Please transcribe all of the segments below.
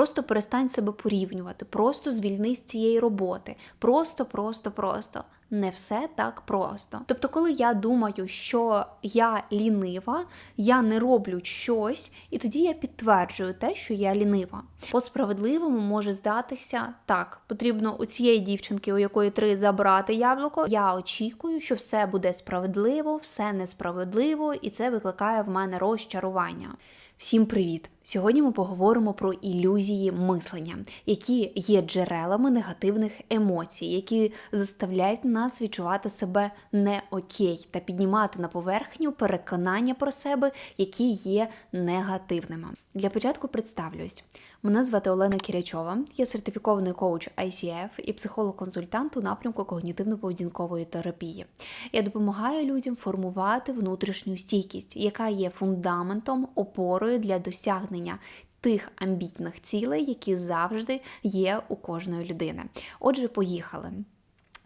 Просто перестань себе порівнювати, просто звільнись з цієї роботи. Просто, просто, просто. Не все так просто. Тобто, коли я думаю, що я лінива, я не роблю щось, і тоді я підтверджую те, що я лінива. По справедливому може здатися так. Потрібно у цієї дівчинки, у якої три забрати яблуко. Я очікую, що все буде справедливо, все несправедливо, і це викликає в мене розчарування. Всім привіт! Сьогодні ми поговоримо про ілюзії мислення, які є джерелами негативних емоцій, які заставляють нас відчувати себе не окей та піднімати на поверхню переконання про себе, які є негативними. Для початку представлюсь. Мене звати Олена Кірячова, я сертифікований коуч ICF і психолог-консультант у напрямку когнітивно-поведінкової терапії. Я допомагаю людям формувати внутрішню стійкість, яка є фундаментом, опорою для досягнення. Тих амбітних цілей, які завжди є у кожної людини. Отже, поїхали.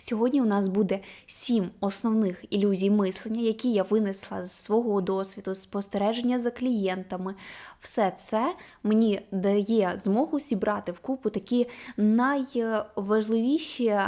Сьогодні у нас буде сім основних ілюзій мислення, які я винесла з свого досвіду, спостереження за клієнтами. Все це мені дає змогу зібрати в купу такі найважливіші,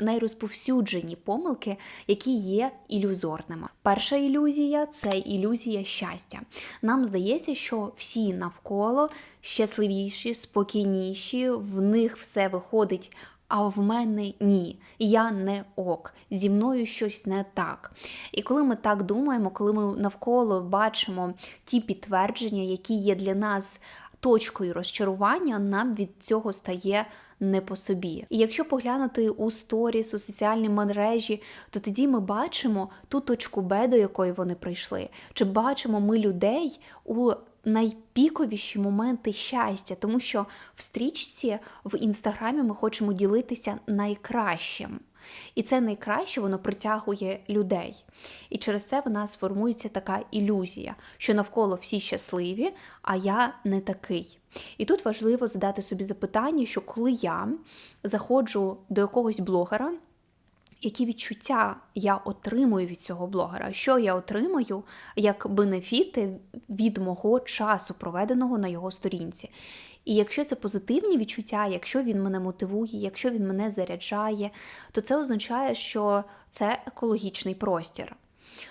найрозповсюджені помилки, які є ілюзорними. Перша ілюзія це ілюзія щастя. Нам здається, що всі навколо щасливіші, спокійніші, в них все виходить а в мене ні. Я не ок, зі мною щось не так. І коли ми так думаємо, коли ми навколо бачимо ті підтвердження, які є для нас точкою розчарування, нам від цього стає. Не по собі. І якщо поглянути у сторіс, у соціальні мережі, то тоді ми бачимо ту точку Б, до якої вони прийшли. Чи бачимо ми людей у найпіковіші моменти щастя, тому що в стрічці в інстаграмі ми хочемо ділитися найкращим. І це найкраще воно притягує людей. І через це в нас формується така ілюзія, що навколо всі щасливі, а я не такий. І тут важливо задати собі запитання, що коли я заходжу до якогось блогера, які відчуття я отримую від цього блогера, що я отримую як бенефіти від мого часу, проведеного на його сторінці. І якщо це позитивні відчуття, якщо він мене мотивує, якщо він мене заряджає, то це означає, що це екологічний простір.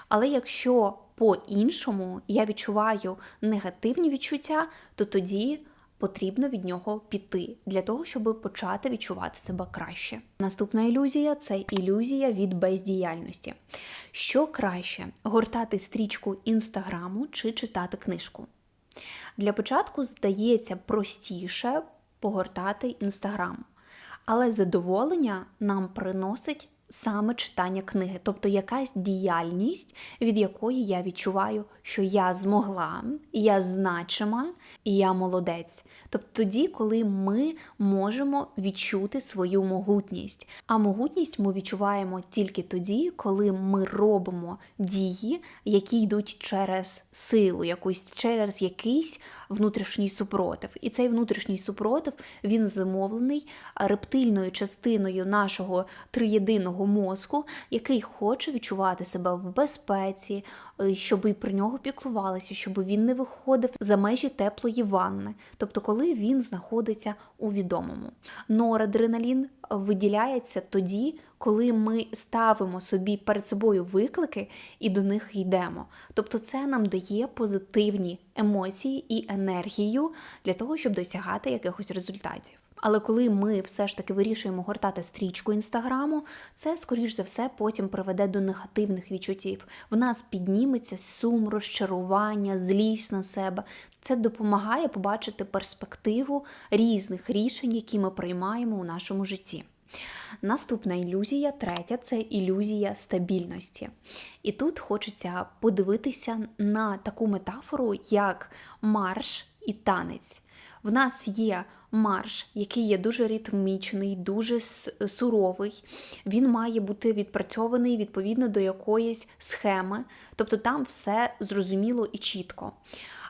Але якщо по-іншому я відчуваю негативні відчуття, то тоді потрібно від нього піти для того, щоб почати відчувати себе краще. Наступна ілюзія це ілюзія від бездіяльності. Що краще гортати стрічку інстаграму чи читати книжку? Для початку здається простіше погортати інстаграм, але задоволення нам приносить саме читання книги, тобто якась діяльність, від якої я відчуваю, що я змогла, я значима, і я молодець. Тобто тоді, коли ми можемо відчути свою могутність. А могутність ми відчуваємо тільки тоді, коли ми робимо дії, які йдуть через силу, якусь через якийсь внутрішній супротив. І цей внутрішній супротив він замовлений рептильною частиною нашого триєдиного мозку, який хоче відчувати себе в безпеці, е, щоб і про нього піклувалися, щоб він не виходив за межі теплої ванни. Тобто, коли він знаходиться у відомому. Норадреналін виділяється тоді, коли ми ставимо собі перед собою виклики і до них йдемо. Тобто, це нам дає позитивні емоції і енергію для того, щоб досягати якихось результатів. Але коли ми все ж таки вирішуємо гортати стрічку інстаграму, це, скоріш за все, потім приведе до негативних відчуттів. В нас підніметься сум, розчарування, злість на себе. Це допомагає побачити перспективу різних рішень, які ми приймаємо у нашому житті. Наступна ілюзія, третя це ілюзія стабільності. І тут хочеться подивитися на таку метафору, як марш і танець. В нас є марш, який є дуже ритмічний, дуже суровий. Він має бути відпрацьований відповідно до якоїсь схеми, тобто там все зрозуміло і чітко.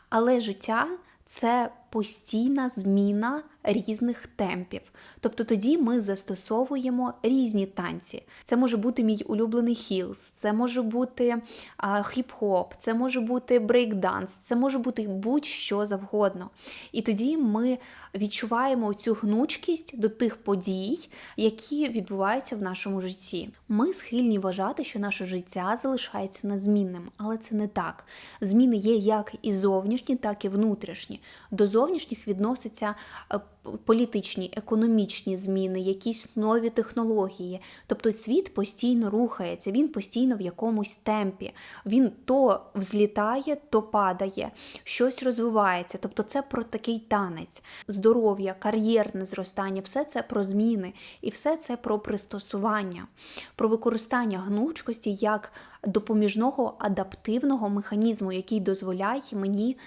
Але життя це постійна зміна різних темпів. Тобто тоді ми застосовуємо різні танці. Це може бути мій улюблений хілс, це може бути хіп-хоп, це може бути брейкданс, це може бути будь-що завгодно. І тоді ми відчуваємо цю гнучкість до тих подій, які відбуваються в нашому житті. Ми схильні вважати, що наше життя залишається незмінним, але це не так. Зміни є як і зовнішні, так і внутрішні. До зовнішніх відносяться е, політичні, економічні зміни, якісь нові технології. Тобто світ постійно рухається, він постійно в якомусь темпі. Він то взлітає, то падає, щось розвивається. Тобто, це про такий танець, здоров'я, кар'єрне зростання, все це про зміни, і все це про пристосування, про використання гнучкості як допоміжного адаптивного механізму, який дозволяє мені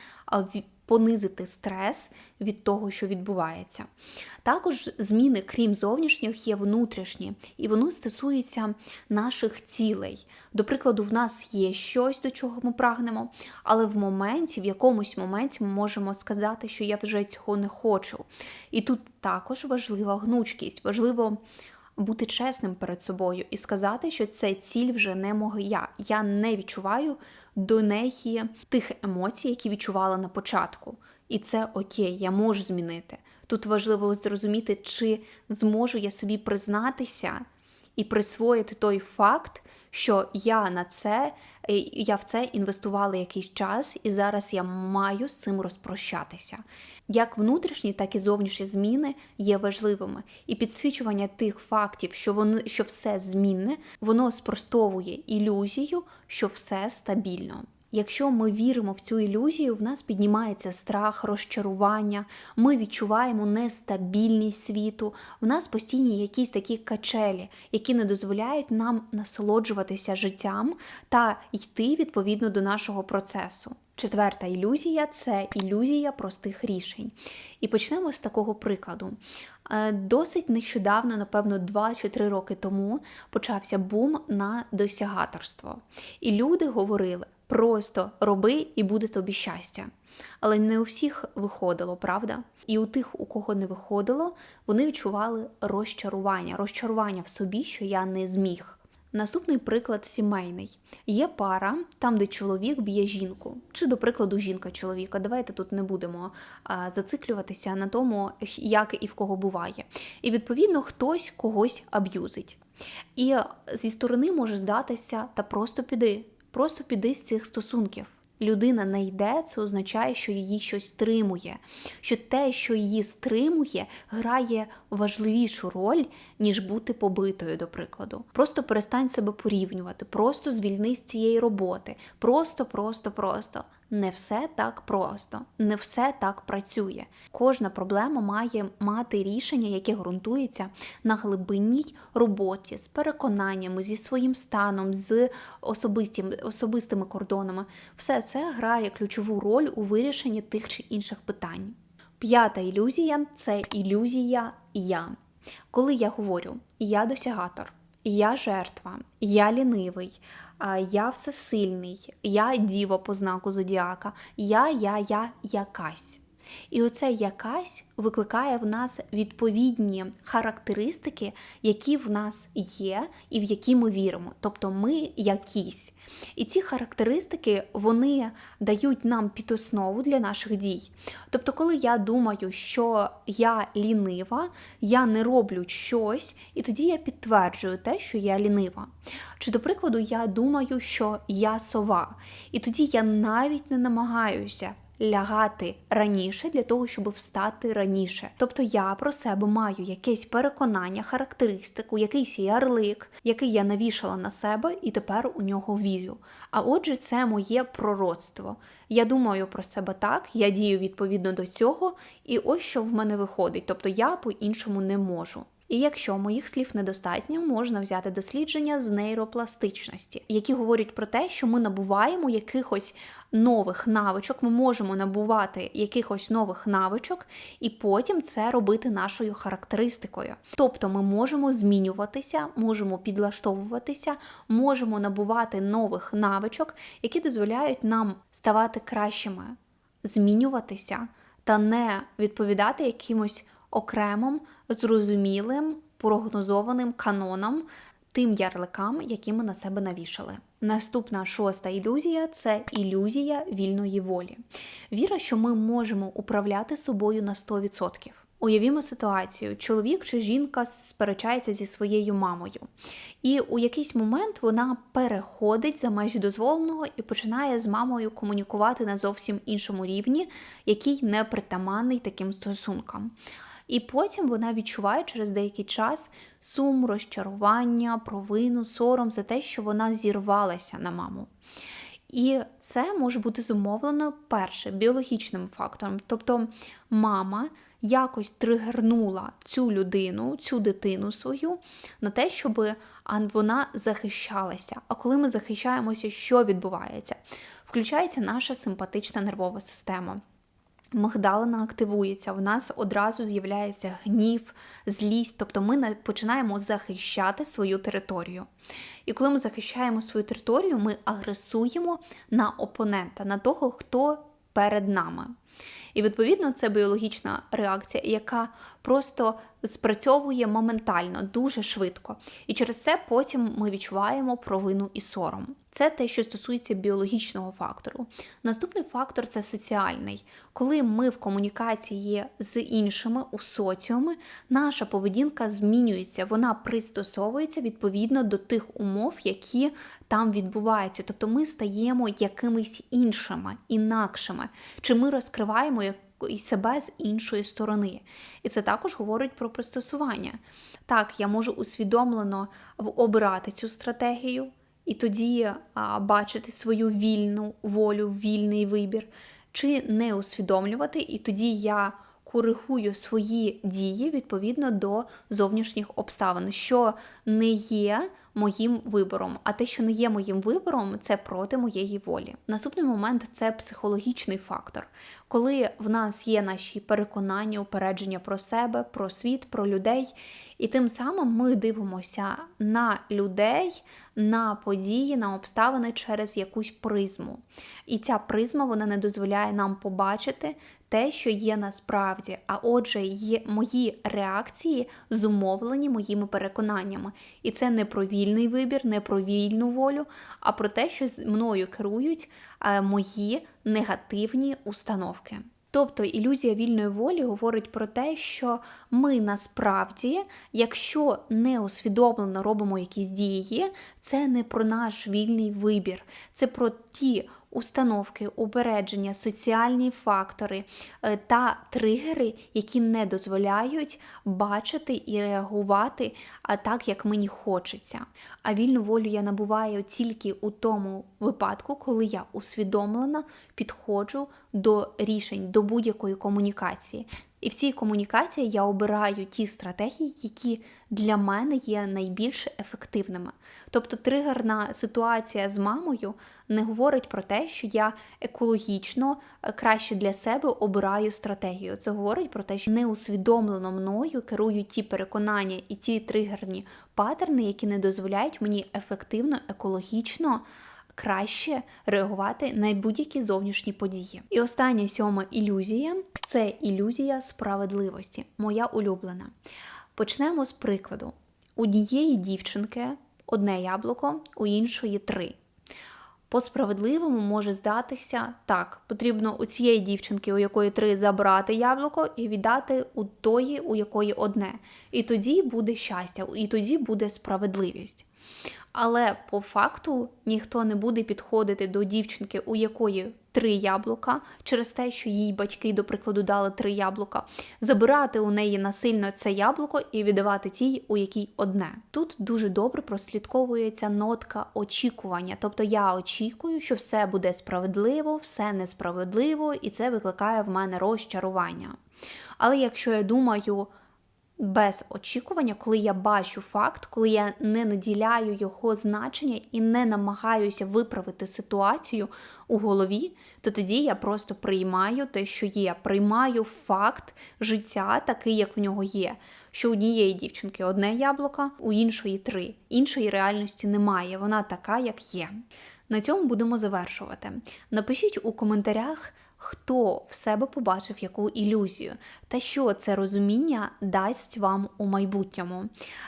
понизити стрес від того, що відбувається. Також зміни, крім зовнішніх, є внутрішні, і вони стосуються наших цілей. До прикладу, в нас є щось, до чого ми прагнемо, але в моменті, в якомусь моменті ми можемо сказати, що я вже цього не хочу. І тут також важлива гнучкість, важливо. Бути чесним перед собою і сказати, що це ціль вже не моя. Я не відчуваю до неї тих емоцій, які відчувала на початку. І це окей, я можу змінити. Тут важливо зрозуміти, чи зможу я собі признатися і присвоїти той факт, що я на це, я в це інвестувала якийсь час, і зараз я маю з цим розпрощатися. Як внутрішні, так і зовнішні зміни є важливими. І підсвічування тих фактів, що вони що все змінне, воно спростовує ілюзію, що все стабільно. Якщо ми віримо в цю ілюзію, в нас піднімається страх, розчарування, ми відчуваємо нестабільність світу, в нас постійні якісь такі качелі, які не дозволяють нам насолоджуватися життям та йти відповідно до нашого процесу. Четверта ілюзія це ілюзія простих рішень. І почнемо з такого прикладу. Е, досить нещодавно, напевно, 2 чи 3 роки тому почався бум на досягаторство. І люди говорили: Просто роби і буде тобі щастя. Але не у всіх виходило, правда? І у тих, у кого не виходило, вони відчували розчарування, розчарування в собі, що я не зміг. Наступний приклад сімейний. Є пара, там, де чоловік б'є жінку, чи, до прикладу, жінка чоловіка. Давайте тут не будемо а, зациклюватися на тому, як і в кого буває. І відповідно хтось когось аб'юзить. І зі сторони може здатися, та просто піди. Просто піди з цих стосунків. Людина не йде, це означає, що її щось стримує, що те, що її стримує, грає важливішу роль, ніж бути побитою, до прикладу. Просто перестань себе порівнювати, просто звільнись цієї роботи. Просто, просто, просто не все так просто, не все так працює. Кожна проблема має мати рішення, яке ґрунтується на глибинній роботі з переконаннями, зі своїм станом, з особистим, особистими кордонами. Все це грає ключову роль у вирішенні тих чи інших питань. П'ята ілюзія це ілюзія я. Коли я говорю я досягатор, я жертва, я лінивий, я всесильний, я діва по знаку зодіака, я, я, я якась. І оце якась викликає в нас відповідні характеристики, які в нас є, і в які ми віримо. Тобто ми якісь. І ці характеристики вони дають нам підоснову для наших дій. Тобто, коли я думаю, що я лінива, я не роблю щось, і тоді я підтверджую те, що я лінива. Чи, до прикладу, я думаю, що я сова, і тоді я навіть не намагаюся лягати раніше для того, щоб встати раніше. Тобто я про себе маю якесь переконання, характеристику, якийсь ярлик, який я навішала на себе, і тепер у нього вірю. А отже, це моє пророцтво. Я думаю про себе так, я дію відповідно до цього, і ось що в мене виходить. Тобто я по-іншому не можу. І якщо моїх слів недостатньо, можна взяти дослідження з нейропластичності, які говорять про те, що ми набуваємо якихось нових навичок, ми можемо набувати якихось нових навичок, і потім це робити нашою характеристикою. Тобто ми можемо змінюватися, можемо підлаштовуватися, можемо набувати нових навичок, які дозволяють нам ставати кращими, змінюватися та не відповідати якимось окремим, зрозумілим, прогнозованим канонам, тим ярликам, які ми на себе навішали. Наступна шоста ілюзія це ілюзія вільної волі. Віра, що ми можемо управляти собою на 100%. Уявімо ситуацію: чоловік чи жінка сперечається зі своєю мамою, і у якийсь момент вона переходить за межі дозволеного і починає з мамою комунікувати на зовсім іншому рівні, який не притаманний таким стосункам. І потім вона відчуває через деякий час сум, розчарування, провину, сором за те, що вона зірвалася на маму. І це може бути зумовлено перше біологічним фактором. Тобто мама якось тригернула цю людину, цю дитину свою на те, щоб вона захищалася. А коли ми захищаємося, що відбувається? Включається наша симпатична нервова система. Мигдалина активується, в нас одразу з'являється гнів, злість, тобто ми починаємо захищати свою територію. І коли ми захищаємо свою територію, ми агресуємо на опонента, на того, хто перед нами. І відповідно це біологічна реакція, яка просто спрацьовує моментально, дуже швидко. І через це потім ми відчуваємо провину і сором. Це те, що стосується біологічного фактору. Наступний фактор це соціальний. Коли ми в комунікації з іншими у соціумі, наша поведінка змінюється, вона пристосовується відповідно до тих умов, які там відбуваються. Тобто ми стаємо якимись іншими, інакшими, чи ми розкриваємо і себе з іншої сторони. І це також говорить про пристосування. Так, я можу усвідомлено обирати цю стратегію і тоді а, бачити свою вільну волю, вільний вибір, чи не усвідомлювати, і тоді я коригую свої дії відповідно до зовнішніх обставин, що не є моїм вибором, а те, що не є моїм вибором, це проти моєї волі. Наступний момент це психологічний фактор, коли в нас є наші переконання, упередження про себе, про світ, про людей, і тим самим ми дивимося на людей, на події, на обставини через якусь призму. І ця призма вона не дозволяє нам побачити те, що є насправді. А отже, є мої реакції зумовлені моїми переконаннями. І це не про вільний вибір, не про вільну волю, а про те, що з мною керують е, мої негативні установки. Тобто ілюзія вільної волі говорить про те, що ми насправді, якщо не усвідомлено робимо якісь дії, це не про наш вільний вибір, це про ті установки, упередження, соціальні фактори е, та тригери, які не дозволяють бачити і реагувати так, як мені хочеться. А вільну волю я набуваю тільки у тому випадку, коли я усвідомлена підходжу до рішень, до будь-якої комунікації. І в цій комунікації я обираю ті стратегії, які для мене є найбільш ефективними. Тобто тригерна ситуація з мамою не говорить про те, що я екологічно е, краще для себе обираю стратегію. Це говорить про те, що неусвідомлено мною керую ті переконання і ті тригерні паттерни, які не дозволяють мені ефективно, екологічно краще реагувати на будь-які зовнішні події. І остання сьома ілюзія це ілюзія справедливості, моя улюблена. Почнемо з прикладу: у однієї дівчинки одне яблуко, у іншої три. По справедливому може здатися так, потрібно у цієї дівчинки, у якої три забрати яблуко, і віддати у тої, у якої одне. І тоді буде щастя, і тоді буде справедливість. Але по факту ніхто не буде підходити до дівчинки, у якої три яблука, через те, що їй батьки, до прикладу, дали три яблука, забирати у неї насильно це яблуко і віддавати тій, у якій одне. Тут дуже добре прослідковується нотка очікування. Тобто я очікую, що все буде справедливо, все несправедливо, і це викликає в мене розчарування. Але якщо я думаю, без очікування, коли я бачу факт, коли я не наділяю його значення і не намагаюся виправити ситуацію у голові, то тоді я просто приймаю те, що є. Приймаю факт життя такий, як в нього є. Що у однієї дівчинки одне яблуко, у іншої три. Іншої реальності немає. Вона така, як є. На цьому будемо завершувати. Напишіть у коментарях. Хто в себе побачив яку ілюзію, та що це розуміння дасть вам у майбутньому.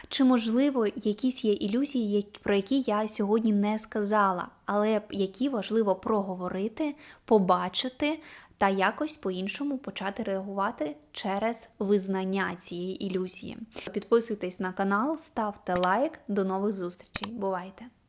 Чи можливо якісь є ілюзії, про які я сьогодні не сказала, але які важливо проговорити, побачити та якось по-іншому почати реагувати через визнання цієї ілюзії. Підписуйтесь на канал, ставте лайк. До нових зустрічей. Бувайте!